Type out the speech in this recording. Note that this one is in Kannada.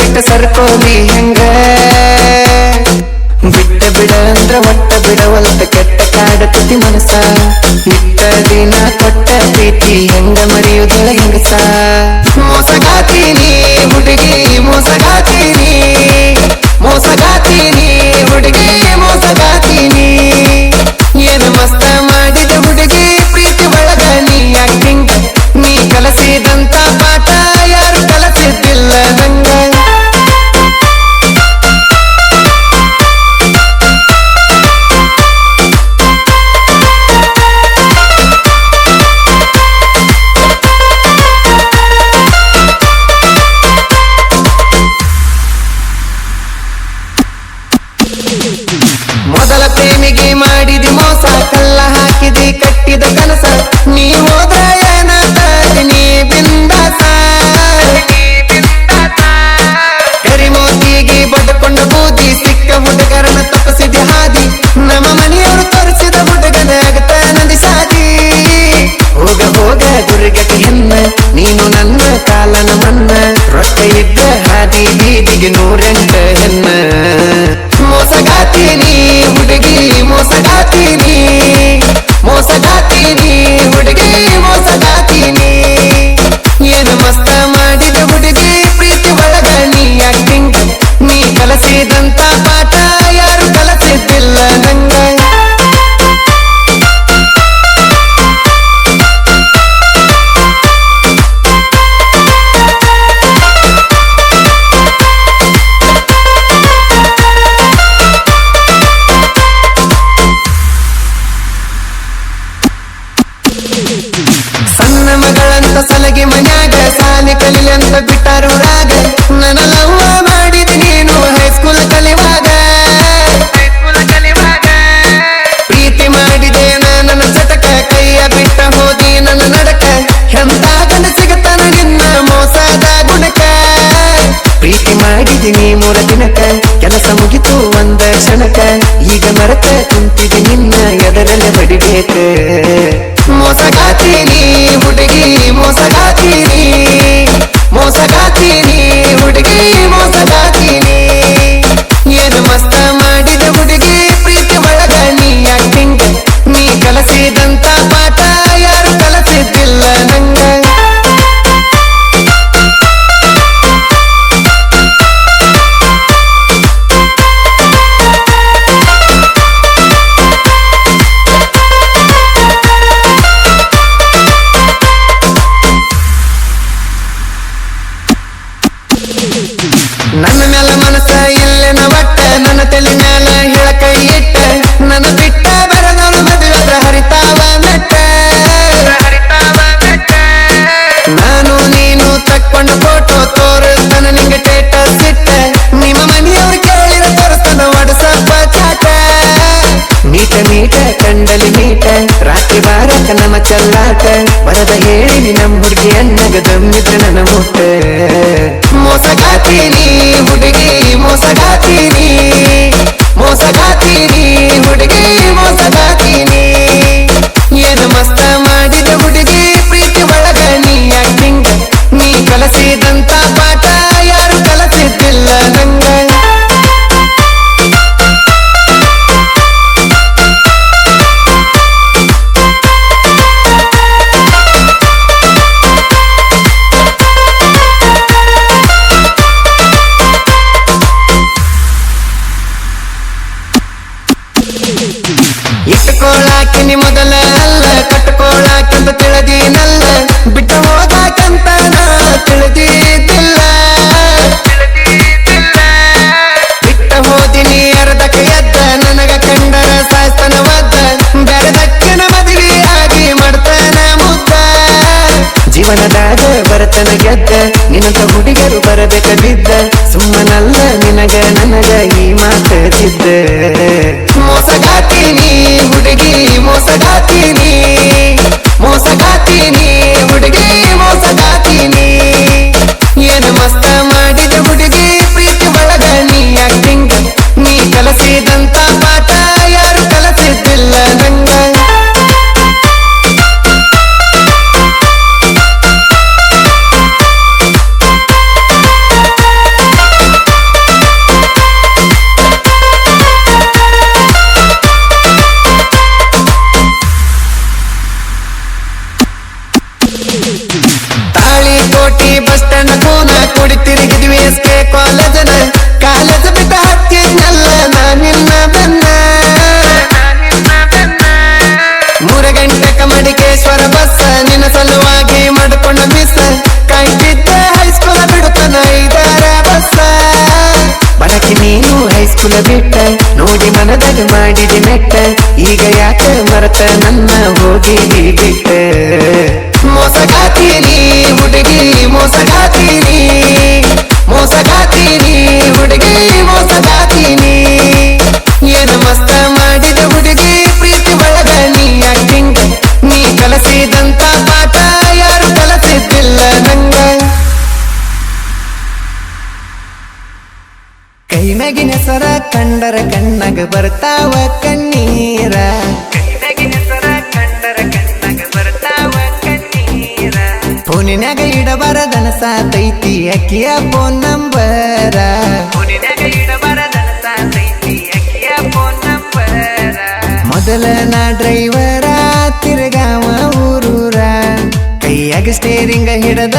ಬಿಟ್ಟ ಸರ್ಕೋಲಿ ಹೆಂಗ? ಬಿಟ್ಟ ಬಿಡ ಅಂದ್ರ ಒಟ್ಟ ಬಿಡವಲ್ತ ಕೆಟ್ಟ ಕಾಡ ತುತಿ ಮನಸ ನಿಟ್ಟ ದಿನ ಕೊಟ್ಟ ಪ್ರೀತಿ ಹೆಂಗ ಮರೆಯುವುದಿಲ್ಲ ಹೆಂಗಸ? ಈಗ ಮರೆತ ಕುಂತಿದೆ ನಿನ್ನ ಎದರಲ್ಲ ಬಡಿಬೇಕು ಮ್ಯಾಲ ಮನಸ ಇಲ್ಲೇನ ಒಟ್ಟ ನನ್ನ ತಲೆ ಮ್ಯಾಲ ಹೇಳ ಕೈ ಇಟ್ಟ. ನನ್ನ ಬಿಟ್ಟ ಬರದವಳು ಮದುವೆ ಹರಿತಾವ ನೆಟ್ಟ. ನಾನು ನೀನು ತಕ್ಕೊಂಡ ಫೋಟೋ ತೋರಿಸ್ತಾನ, ನಿಂಗೆ ಟೇಟಸ್ ಇಟ್ಟ. ನಿಮ್ಮ ಮನೆಯವ್ರು ಕೇಳಿದ ತೋರಿಸ್ತಾನ ವಾಟ್ಸಪ್ಪ ಚಾಟ. ನೀಟ ಮೀಟ ಕಂಡಲಿ ಮೀಟ. ಬಾರಕ ನಮ್ಮ ಚಲ್ಲಾಟ. ಬರದ ಹೇಳಿ ನಮ್ಮ la sirventa. ಜೀವನದಾಗ ಬರತನ ಗೆದ್ದ. ನಿನಂತ ಹುಡುಗರು ಬರಬೇಕ ಸುಮ್ಮನಲ್ಲ ನಿನಗ ನನಗ ಈ ಮಾತ ಮೋಸಗಾತೀನಿ ಹುಡುಗಿ ಮೋಸಗಾತೀನಿ. ಕುಲ ಬಿಟ್ಟ ನೋಡಿ ಮನದಾಗ ಮಾಡಿದಿ ಮೆಟ್ಟ ಈಗ ಯಾಕ ಮರತ ನನ್ನ ಹೋಗಿ ಬಿಟ್ಟ ಮೋಸಗಾತೀನಿ ಹುಡುಗಿ ಮೋಸಗಾತೀನಿ ಮೋಸಗಾತೀನಿ ಕಂಡರ ಕಣ್ಣಗ ಬರ್ತಾವ ಕಣ್ಣೀರ. ಫೋನಿನಾಗ ಇಡಬಾರದನ ಸಾತೈತಿ ಅಕ್ಕಿಯ ಫೋನ್ ನಂಬರ ಮೊದಲ ನಾ ಡ್ರೈವರ ತಿರುಗಾವ ಊರೂರ. ಕೈಯಾಗ ಸ್ಟೇರಿಂಗ ಹಿಡದ